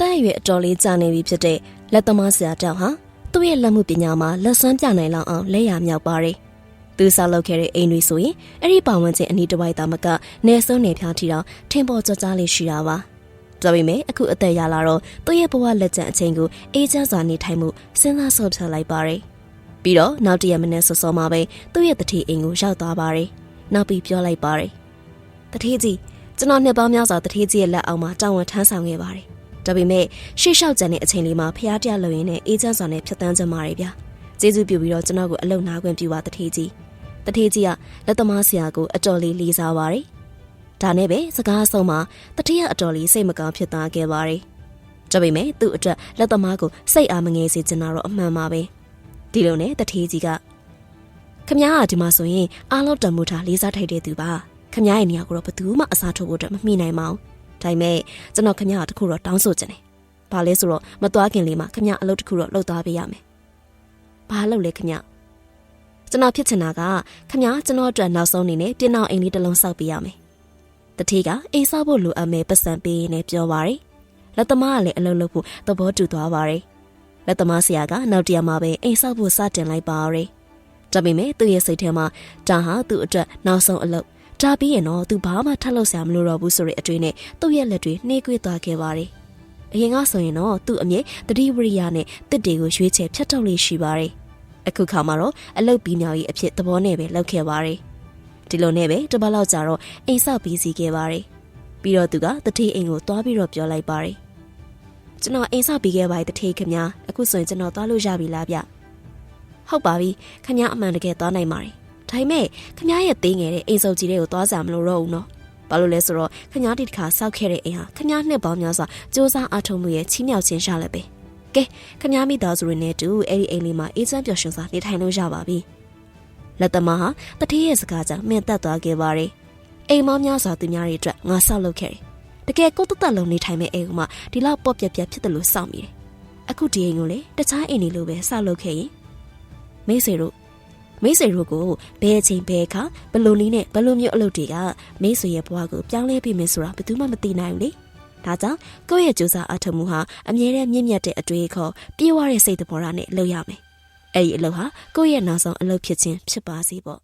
တန်းအရွယ်အတော်လေးကြာနေပြီဖြစ်တဲ့လက်သမားဆရာတောင်ဟာသူ့ရဲ့လက်မှုပညာမှာလက်စွမ်းပြနိုင်လောက်အောင်လက်ရမြောက်ပါတယ်။သူဆောက်လုပ်ခဲ့တဲ့အိမ်တွေဆိုရင်အဲ့ဒီပါဝင်ခြင်းအနီးတစ်ဝိုက်သားမကနေဆုံးနေဖျားထီတော့ထင်ပေါ်ကြကြလေးရှိတာပါ။ဒါပေမဲ့အခုအသက်ရလာတော့သူ့ရဲ့ဘဝလက်ကျန်အချိန်ကိုအေးချမ်းစွာနေထိုင်မှုစဉ်းစားဆော့ဖြတ်လိုက်ပါတယ်။ပြီးတော့နောက်တရက်မနေ့စောစောမှာပဲသူ့ရဲ့တတိအိမ်ကိုရောက်သွားပါတယ်။နောက်ပြီးပြောလိုက်ပါတယ်။တတိကြီးကျွန်တော်နှစ်ပေါင်းများစွာတတိကြီးရဲ့လက်အောက်မှာတာဝန်ထမ်းဆောင်ခဲ့ပါတယ်။ ဒါပေမဲ့ရှေ့လျှောက်ကြံတဲ့အချိန်လေးမှာဖျားတရားလုံရင်းနဲ့အေးချမ်းစွာနဲ့ဖြတ်တန်းကြမှာရဗျာ။ကျေးဇူးပြုပြီးတော့ကျွန်တော်ကိုအလုံနာခွင့်ပြုပါတတိကြီး။တတိကြီးကလက်သမားဆရာကိုအတော်လေးလေးစားပါတယ်။ဒါနဲ့ပဲစကားအဆုံးမှာတတိယအတော်လေးစိတ်မကောင်းဖြစ်သွားခဲ့ပါတယ်။ဒါပေမဲ့သူ့အတွက်လက်သမားကိုစိတ်အားမငယ်စေချင်တာတော့အမှန်ပါပဲ။ဒီလိုနဲ့တတိကြီးကခမ ्या ကဒီမှာဆိုရင်အားလုံးတံမိုးထားလေးစားထိုက်တဲ့သူပါခမ ्या ရဲ့နေရာကိုတော့ဘယ်သူမှအစားထိုးဖို့အတွက်မမိနိုင်ပါဘူး ဒါပေမဲ့ကျွန်တော်ခမရတခုတော့တောင်းဆိုချင်တယ်။ဘာလဲဆိုတော့မသွားခင်လေးမှာခမရအလုပ်တခုတော့လုပ်သွားပေးရမယ်။ဘာလုပ်လဲခမရ။ကျွန်တော်ဖြစ်ချင်တာကခမရကျွန်တော်အတွက်နောက်ဆုံးအနေနဲ့ပြင်အောင်အိမ်လေးတစ်လုံးဆောက်ပေးရမယ်။တတိကအိမ်ဆောက်ဖို့လိုအပ်မဲ့ပတ်စံပေးရင်းနဲ့ပြောပါရယ်။လက်သမားကလည်းအလုပ်လုပ်ဖို့သဘောတူသွားပါရယ်။လက်သမားဆရာကနောက်တရမှာပဲအိမ်ဆောက်ဖို့စတင်လိုက်ပါရယ်။ဒါပေမဲ့သူ့ရဲ့စိတ်ထဲမှာဒါဟာသူ့အတွက်နောက်ဆုံးအလုပ်။ ဒါပြီးရင်တော့သူဘာမှထပ်လုပ်စရာမလိုတော့ဘူးဆိုတဲ့အတွေ့နဲ့သူ့ရဲ့လက်တွေနှေးကွေးသွားခဲ့ပါတယ်။အရင်ကဆိုရင်တော့သူ့အမြဲတတိဝရိယနဲ့တစ်တွေကိုရွေးချယ်ဖြတ်ထုတ်လေးရှိပါတယ်။အခုခါမှာတော့အလုပ်ပြီးမြောက်ရေးအဖြစ်သဘောနဲ့ပဲလုပ်ခဲ့ပါတယ်။ဒီလိုနဲ့ပဲတပတ်လောက်ကြာတော့အိမ်ဆောက်ပြီးစီခဲ့ပါတယ်။ပြီးတော့သူကတတိအိမ်ကိုသွားပြီးတော့ပြောလိုက်ပါတယ်။ကျွန်တော်အိမ်ဆောက်ပြီးခဲ့ပါတတိခင်ဗျာအခုဆိုရင်ကျွန်တော်သွားလို့ရပြီလားဗျ။ဟုတ်ပါပြီခင်ဗျာအမှန်တကယ်သွားနိုင်ပါတယ် ဒါပေမဲ့ခမားရဲ့သေးငယ်တဲ့အိမ်စုပ်ကြီးတွေကိုသွားကြမလို့တော့ဘူးနော်ဘာလို့လဲဆိုတော့ခမားဒီတစ်ခါစောက်ခဲ့တဲ့အိမ်ဟာခမားနှစ်ပေါင်းများစွာစူးစမ်းအားထုတ်မှုရဲ့ချီးမြှောက်ခြင်းရှာလည်းပဲကဲခမားမိသားစုတွေနဲ့တူအဲ့ဒီအိမ်လေးမှာအေးချမ်းပျော်ရွှင်စွာနေထိုင်လို့ရပါပြီလက်သမားဟာတတိရဲ့စကားကြောင့်မင်းတက်သွားခဲ့ပါတယ်အိမ်မောင်းများစွာသူများတွေအတွက်ငါဆောက်လုပ်ခဲ့တယ်တကယ်ကိုတသက်လုံးနေထိုင်မဲ့အိမ်ကမှဒီလောက်ပေါ့ပြက်ပြက်ဖြစ်တယ်လို့စောင့်မိတယ်အခုဒီအိမ်ကိုလေတခြားအိမ်တွေလိုပဲဆောက်လုပ်ခဲ့ရင်မိတ်ဆွေတို့ မိတ်ဆွေတို့ကိုဘယ်အချိန်ဘယ်အခါဘယ်လိုနည်းနဲ့ဘယ်လိုမျိုးအလုပ်တွေကမိတ်ဆွေရဲ့ဘဝကိုပြောင်းလဲပေးမယ်ဆိုတာဘယ်သူမှမသိနိုင်ဘူးလေဒါကြောင့်ကိုယ့်ရဲ့ကြိုးစားအထောက်မှုဟာအမြဲတမ်းမြင့်မြတ်တဲ့အတွေ့အခေါ်ပြေဝတဲ့စိတ်သဘောထားနဲ့လုပ်ရမယ်အဲ့ဒီအလုပ်ဟာကိုယ့်ရဲ့နောက်ဆုံးအလုပ်ဖြစ်ခြင်းဖြစ်ပါစေပေါ့